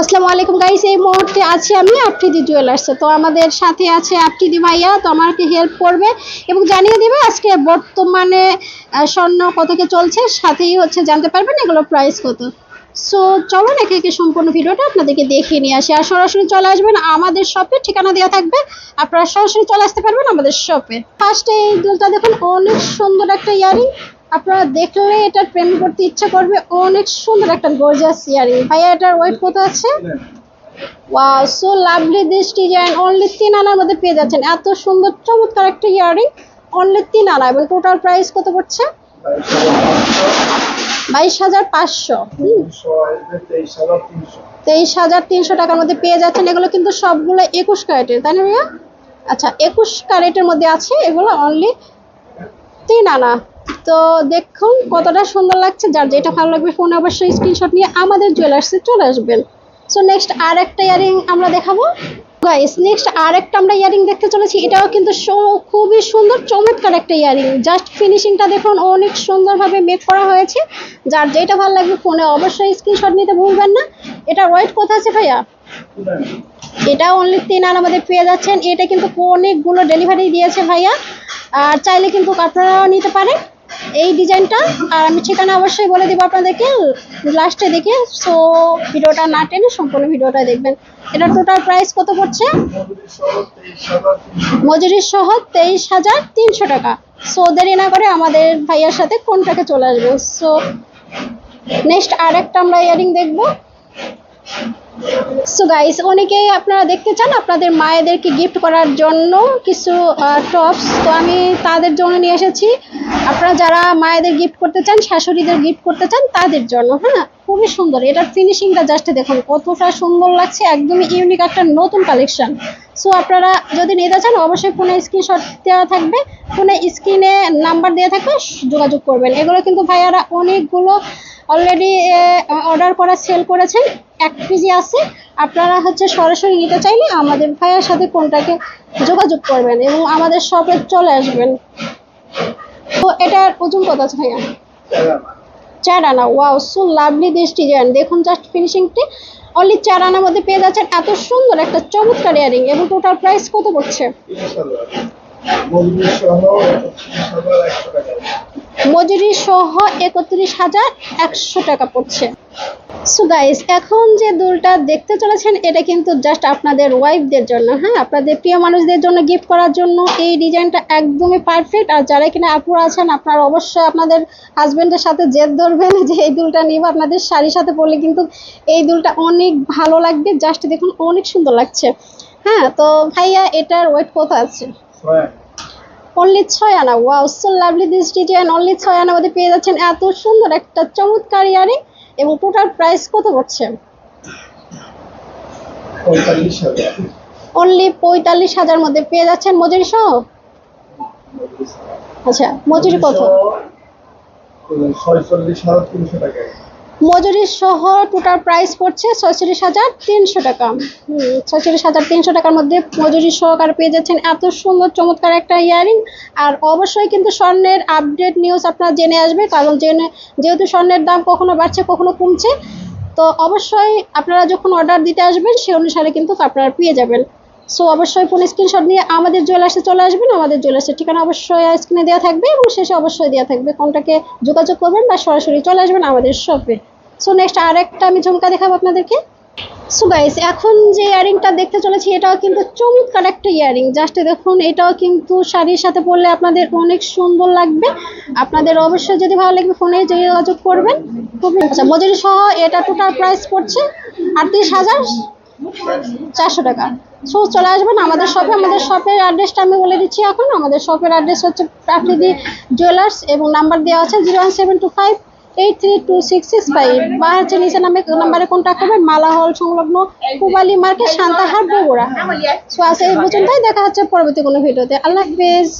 আসসালামু আলাইকুম গাইস এই মুহূর্তে আছি আমি আফ্রিদি জুয়েলার্সে তো আমাদের সাথে আছে আফ্রিদি ভাইয়া, তো আমাকে হেল্প করবে এবং জানিয়ে দিবে আজকে বর্তমানে স্বর্ণ কত কি চলছে, সাথেই হচ্ছে জানতে পারবেন এগুলো প্রাইস কত। সো চলুন একে একে সম্পূর্ণ ভিডিওটা আপনাদেরকে দেখিয়ে নিয়ে আসি। আর সরাসরি চলে আসবেন আমাদের শপে ঠিকানা দেওয়া থাকবে। আপনারা সরাসরি চলে আসতে পারবেন আমাদের শপে ফার্স্টে এই দুলটা দেখুন, অনেক সুন্দর একটা ইয়ারিং। আপনারা দেখলে এটা প্রেম করতে ইচ্ছা করবে। অনেক সুন্দর একটা গর্জিয়াস ইয়ারিং। ভাইয়া, এটার ওয়েট কত আছে? Wow so lovely this design only তিন আনার মধ্যে পেয়ে যাচ্ছেন। এত সুন্দর, চমৎকার একটা ইয়ারিং। অনলি তিন আনা এবং টোটাল প্রাইস কত পড়ছে? বাইশ হাজার পাঁচশো। তেইশ হাজার তিনশো টাকার মধ্যে পেয়ে যাচ্ছেন। এগুলো কিন্তু সবগুলো একুশ ক্যারেটের, তাই না ভাইয়া? আচ্ছা একুশ ক্যারেটের মধ্যে আছে এগুলো অনলি তিন আনা। তো দেখুন কতটা সুন্দর লাগছে। যার যেটা ভালো লাগবে ফোনে অবশ্যই স্ক্রিনশট নিয়ে আমাদের জুয়েলার্সে চলে আসবেন। সো নেক্সট আর একটা ইয়ারিং আমরা দেখাবো। গাইস নেক্সট আর একটা আমরা ইয়ারিং দেখতে চলেছি। এটাও কিন্তু খুবই সুন্দর, চমৎকার একটা ইয়ারিং জাস্ট ফিনিশিংটা দেখুন, অনেক সুন্দরভাবে মেক করা হয়েছে। যার যেটা ভালো লাগবে ফোনে অবশ্যই স্ক্রিনশট নিতে ভুলবেন না। এটা ওয়েট কোথায় আছে ভাইয়া? এটা অনলি তিন আর আমাদের পেয়ে যাচ্ছেন। এটা কিন্তু অনেকগুলো ডেলিভারি দিয়েছে ভাইয়া। আর চাইলে কিন্তু আপনারাও নিতে পারেন। এই ডিজাইনটা, আর আমি ঠিকানা অবশ্যই বলে দিব আপনাদেরকে, লাস্টে দেখে সো ভিডিওটা না টেনে সম্পূর্ণ ভিডিওটা দেখবেন। এটা টোটাল প্রাইস কত পড়ছে? মজুরি সহ তেইশ হাজার তিনশো টাকা। সো দেরি না করে আমাদের ভাইয়ার সাথে কোনটাকে চলে আসবে। সো নেক্সট আর একটা আমরা ইয়ারিং দেখব। সো গাইস অনেকেই আপনারা দেখতে চান আপনাদের মায়েদেরকে গিফট করার জন্য কিছু টপস তো আমি তাদের জন্য নিয়ে এসেছি। আপনারা যারা মায়েদের গিফট করতে চান, শাশুড়িদের গিফট করতে চান, তাদের জন্য হ্যাঁ? খুবই সুন্দর। এটার ফিনিশিংটা জাস্ট দেখুন, কতটা সুন্দর লাগছে, একদমই ইউনিক একটা নতুন কালেকশন সো আপনারা যদি নিতে চান, অবশ্যই ফোনে স্ক্রিনশট দেওয়া থাকবে। ফোনে স্ক্রিনে নাম্বার দেওয়া থাকবে, যোগাযোগ করবেন। এগুলো কিন্তু ভাইয়ারা অনেকগুলো অলরেডি অর্ডার করা সেল করেছেন। এক কেজি আছে। আপনারা হচ্ছে সরাসরি নিতে চাইলে আমাদের ভাইয়ার সাথে কোনটাকে যোগাযোগ করবেন এবং আমাদের শপে চলে আসবেন। তো এটার ওজন কত আছে ভাইয়া? চার আনা। Wow so lovely this design দেখুন জাস্ট ফিনিশিংটি অনলি চার আনার মধ্যে পেয়ে যাচ্ছেন এত সুন্দর একটা চমৎকার ইয়ারিং এবং টোটাল প্রাইস কত পড়ছে? মজুরি সহ একত্রিশ হাজার একশো টাকা পড়ছে। সো গাইস এখন যে দুলটা দেখতে চলেছেন এটা কিন্তু জাস্ট আপনাদের ওয়াইফদের জন্য হ্যাঁ? আপনাদের প্রিয় মানুষদের জন্য গিফট করার জন্য এই ডিজাইনটা একদমই পারফেক্ট আর যারা কিনা আপুরা আছেন আপনারা অবশ্যই আপনাদের হাজবেন্ডের সাথে জেদ ধরবেন যে এই দুলটা নিব। আপনাদের শাড়ির সাথে পরলে কিন্তু এই দুলটা অনেক ভালো লাগবে। জাস্ট দেখুন অনেক সুন্দর লাগছে। হ্যাঁ তো ভাইয়া এটার ওয়েট কত আছে? অনলি ছয় আনা wow so lovely this design only ছয় আনা মধ্যে পেয়ে যাচ্ছেন এত সুন্দর একটা চমৎকার ইয়ারিং। এবং টোটাল প্রাইস কত পড়ছে অনলি পঁয়তাল্লিশ হাজার মধ্যে পেয়ে যাচ্ছেন মজুরি সহ? আচ্ছা মজুরি কত? ছয়চল্লিশ হাজার তিনশো টাকা মজুরি সহ টোটাল প্রাইস পড়ছে ছয়চল্লিশ হাজার তিনশো টাকা। ছয়চল্লিশ হাজার তিনশো টাকার মধ্যে মজুরি সহকারে পেয়ে যাচ্ছেন এত সুন্দর, চমৎকার একটা ইয়ারিং আর অবশ্যই কিন্তু স্বর্ণের আপডেট নিউজ আপনারা জেনে আসবে, কারণ জেনে যেহেতু স্বর্ণের দাম কখনো বাড়ছে, কখনো কমছে, তো অবশ্যই আপনারা যখন অর্ডার দিতে আসবেন, সেই অনুসারে কিন্তু আপনারা পেয়ে যাবেন। সো অবশ্যই ফোন স্ক্রিনশট নিয়ে আমাদের জুয়েলার্সে চলে আসবেন। আমাদের জুয়েলার্সের ঠিকানা অবশ্যই স্ক্রিনে দেওয়া থাকবে এবং শেষে অবশ্যই দেওয়া থাকবে। কোনটাকে যোগাযোগ করবেন বা সরাসরি চলে আসবেন আমাদের শপে সো নেক্সট আর একটা আমি ঝুমকা দেখাবো আপনাদেরকে। সো গাইস এখন যে ইয়ারিংটা দেখতে চলেছি, এটাও কিন্তু চমৎকার একটা ইয়ারিং জাস্ট দেখুন, এটাও কিন্তু শাড়ির সাথে পরলে আপনাদের অনেক সুন্দর লাগবে। আপনাদের অবশ্যই যদি ভালো লাগবে ফোনে যোগাযোগ করবেন। আচ্ছা মজুরি সহ এটা টোটাল প্রাইস পড়ছে আটত্রিশ হাজার। চারশো টাকা। সো চলে আসবেন আমাদের শপে আমাদের শপের অ্যাড্রেসটা আমি বলে দিচ্ছি এখন। আমাদের শপের অ্যাড্রেস হচ্ছে প্রাকৃতি জুয়েলার্স এবং নাম্বার দেওয়া আছে zero one seven two five eight three two six six five. বা হচ্ছে নিচে নামে নাম্বারে কন্ট্যাক্ট করবেন। মালা হল সংলগ্ন পুবালি মার্কেট সান্তাহার বগুড়া। সো আছে এই পর্যন্তই। দেখা হচ্ছে পরবর্তী কোনো ভিডিওতে আল্লাহ হাফেজ।